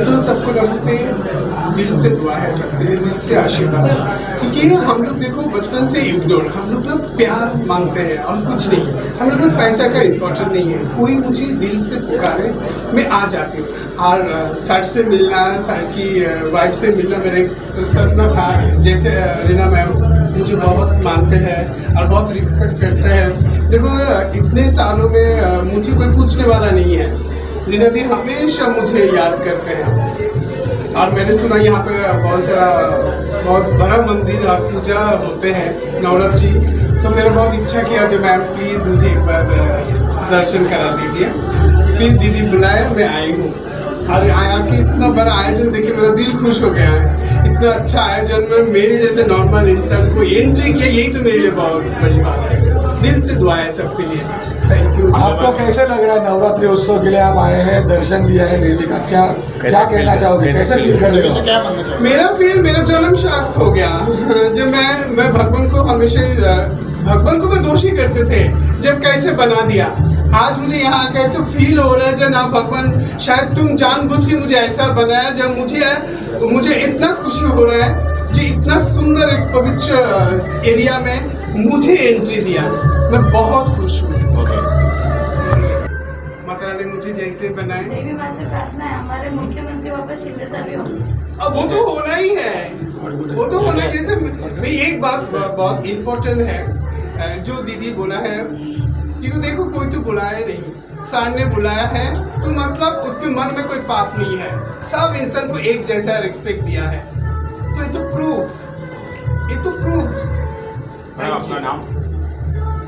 तो सबको नमस्ते, दिल से दुआ है, सबके लिए दिल से आशीर्वाद क्योंकि हम लोग देखो, बचपन से इग्नोर हम लोग ना प्यार मांगते हैं और कुछ नहीं। हम लोग को पैसा का इम्पोर्टेंट नहीं है। कोई मुझे दिल से पुकारे, मैं आ जाती हूँ। और सर से मिलना, सर की वाइफ से मिलना मेरे सपना था। जैसे रीना मैम मुझे बहुत मानते हैं और बहुत रिस्पेक्ट करते हैं। देखो इतने सालों में मुझे कोई पूछने वाला नहीं है। रीना दी हमेशा मुझे याद करते हैं। और मैंने सुना यहाँ पे बहुत सारा, बहुत बड़ा मंदिर और पूजा होते हैं नवरत जी। तो मेरा बहुत इच्छा किया जो मैम प्लीज़ मुझे एक बार दर्शन करा दीजिए। फिर दीदी बुलाए मैं आई हूँ। और आया कि इतना बड़ा आयोजन देखे मेरा दिल खुश हो गया है। इतना अच्छा आयोजन में मेरे जैसे नॉर्मल इंसान को एंट्री किया, यही तो मेरे लिए बहुत बड़ी बात है। दिल से दुआ है सबके लिए। आपको कैसे लग रहा है नवरात्रि उत्सव के लिए आप आए हैं दर्शन दिया है देवी का क्या क्या कहना चाहोगे? कैसे फील कर रहे हो? मेरा फील मेरा जन्म शाक्त हो गया। जब मैं मैं भगवान को हमेशा भगवान को मैं दोषी करते थे जब कैसे बना दिया। आज मुझे यहाँ आकर ऐसा फील हो रहा है जब ना भगवान शायद तुम जानबूझ के मुझे ऐसा बनाया जब मुझे मुझे इतना खुशी हो रहा है जी इतना सुंदर एक पवित्र एरिया में मुझे एंट्री दिया। मैं बहुत खुश हूँ। जैसे बनाए? देवी माँ से प्रार्थना है हमारे मुख्यमंत्री वापस शिंदे साहब हो अब वो तो होना ही है। वो तो होना जैसे भाई एक बात बहुत इम्पोर्टेंट है जो दीदी बोला है कि देखो कोई तो बुलाया नहीं। सर ने बुलाया है तो मतलब उसके मन में कोई पाप नहीं है। सब इंसान को एक जैसा रिस्पेक्ट दिया है। तो ये तो प्रूफ ये तो प्रूफ अपना नाम?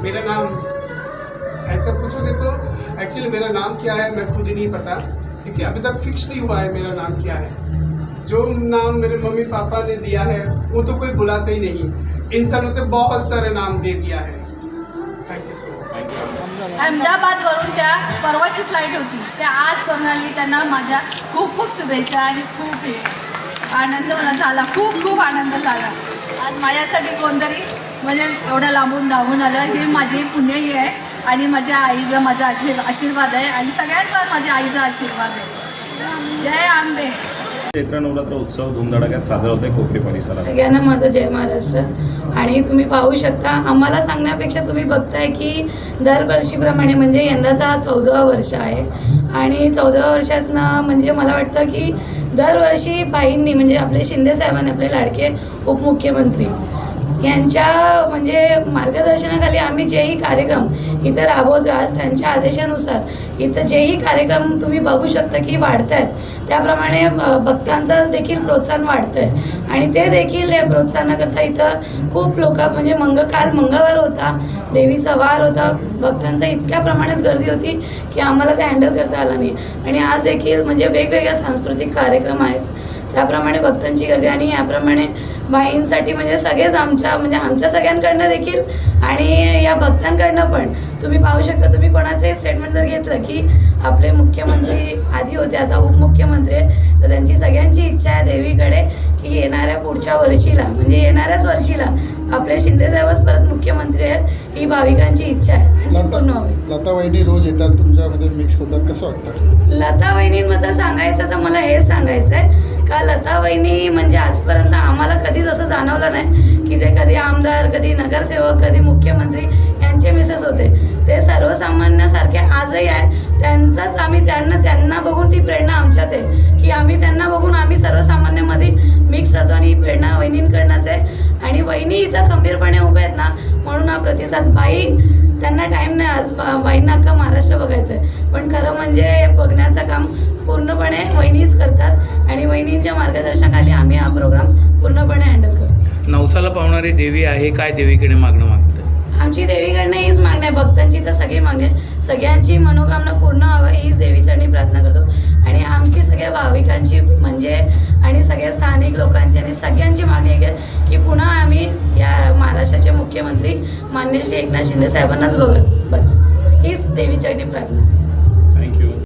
मेरा नाम ऐसा पूछोगे तो एक्चुअली मेरा नाम क्या है मैं खुद ही नहीं पता। क्योंकि अभी तक फिक्स नहीं हुआ है मेरा नाम क्या है। जो नाम मेरे मम्मी पापा ने दिया है वो तो कोई बुलाते ही नहीं। इंसानों ने बहुत सारे नाम दे दिया है। थैंक यू सो मच अहमदाबादवरून त्या परवाची फ्लाईट होती. त्या आज करून आली त्यांना माझ्या खूप खूप शुभेच्छा आणि खूप हे आनंद मला झाला. खूप खूप आनंद झाला. आज माझ्यासाठी कोणतरी म्हणजे एवढ्या लांबून धावून आलं हे माझे पुण्य हे आहे. आणि माझ्या आईचा माझा आशीर् आशीर्वाद आहे. आणि सगळ्यांवर माझ्या आईचा आशीर्वाद आहे. जय आंबे. चैत्र नवरात्र उत्सव धुमधडाक्यात साजरा होतोय कोकणी परिसरात. सगळ्यांना माझं जय महाराष्ट्र. आणि तुम्ही पाहू शकता आम्हाला सांगण्यापेक्षा तुम्ही बघताय की दरवर्षीप्रमाणे म्हणजे यंदाचा हा चौदावा वर्ष आहे. आणि चौदाव्या वर्षातनं म्हणजे मला वाटतं की दरवर्षी बाईंनी म्हणजे आपले शिंदे साहेबांनी आपले लाडके उपमुख्यमंत्री यांच्या म्हणजे मार्गदर्शनाखाली आम्ही जेही कार्यक्रम इथं राबवतो आज त्यांच्या आदेशानुसार. इथं जेही कार्यक्रम तुम्ही बघू शकता की वाढत आहेत त्याप्रमाणे भक्तांचं देखील प्रोत्साहन वाढतंय. आणि ते देखील या प्रोत्साहनाकरता इथं खूप लोक म्हणजे मंग काल मंगळवार होता देवीचा वार होता. भक्तांचा इतक्या प्रमाणात गर्दी होती की आम्हाला ते हँडल करता आला नाही. आणि आज देखील म्हणजे वेगवेगळ्या सांस्कृतिक कार्यक्रम आहेत. त्याप्रमाणे भक्तांची गर्दी आणि याप्रमाणे बाईंसाठी म्हणजे सगळेच आमच्या म्हणजे आमच्या सगळ्यांकडनं देखील आणि या भक्तांकडनं पण. तुम्ही पाहू शकता तुम्ही कोणाचंही स्टेटमेंट जर घेतलं की आपले मुख्यमंत्री आधी होते आता उपमुख्यमंत्री तर त्यांची सगळ्यांची इच्छा आहे देवीकडे की येणाऱ्या पुढच्या वर्षीला म्हणजे येणाऱ्याच वर्षीला आपले शिंदेसाहेबच परत मुख्यमंत्री आहेत ही भाविकांची इच्छा आहे. लता वहिनी रोज येतात तुमच्यामध्ये मिक्स होतात कसं वाटतं? लता वहिनींबद्दल सांगायचं तर मला हेच सांगायचं आहे का लता वहिनी म्हणजे आजपर्यंत आम्हाला कधीच असं जाणवलं नाही की ते कधी आमदार कधी नगरसेवक कधी मुख्यमंत्री यांचे मिसेस होते. ते सर्वसामान्यासारखे आजही आहे त्यांचाच आम्ही त्यांना त्यांना बघून ती प्रेरणा आमच्यात आहे. की आम्ही त्यांना बघून आम्ही सर्वसामान्यमध्ये मिक्स राहतो आणि ही प्रेरणा वहिनींकडनंच आहे. आणि वहिनी इथं खंबीरपणे उभे आहेत ना म्हणून हा प्रतिसाद बाई त्यांना टाईम नाही. आज बा- बाईंना अख्खा महाराष्ट्र बघायचं आहे पण खरं म्हणजे बघण्याचं काम पूर्णपणे वहिनीच करतात आणि वहिनींच्या मार्गदर्शनाखाली आम्ही हा प्रोग्राम पूर्णपणे हँडल करतो. नवसाला पावणारी देवी आहे काय देवीकडे मागणं मागतं आमची देवीकडनं हीच मागणी आहे भक्तांची तर सगळी मागणी आहे. सगळ्यांची मनोकामना पूर्ण व्हावी हीच देवीचरणी प्रार्थना करतो. आणि आमची सगळ्या भाविकांची म्हणजे आणि सगळ्या स्थानिक लोकांची आणि सगळ्यांची मागणी आहे की पुन्हा आम्ही या महाराष्ट्राचे मुख्यमंत्री मान्य श्री एकनाथ शिंदे साहेबांनाच बघत बस. हीच देवीचरणी प्रार्थना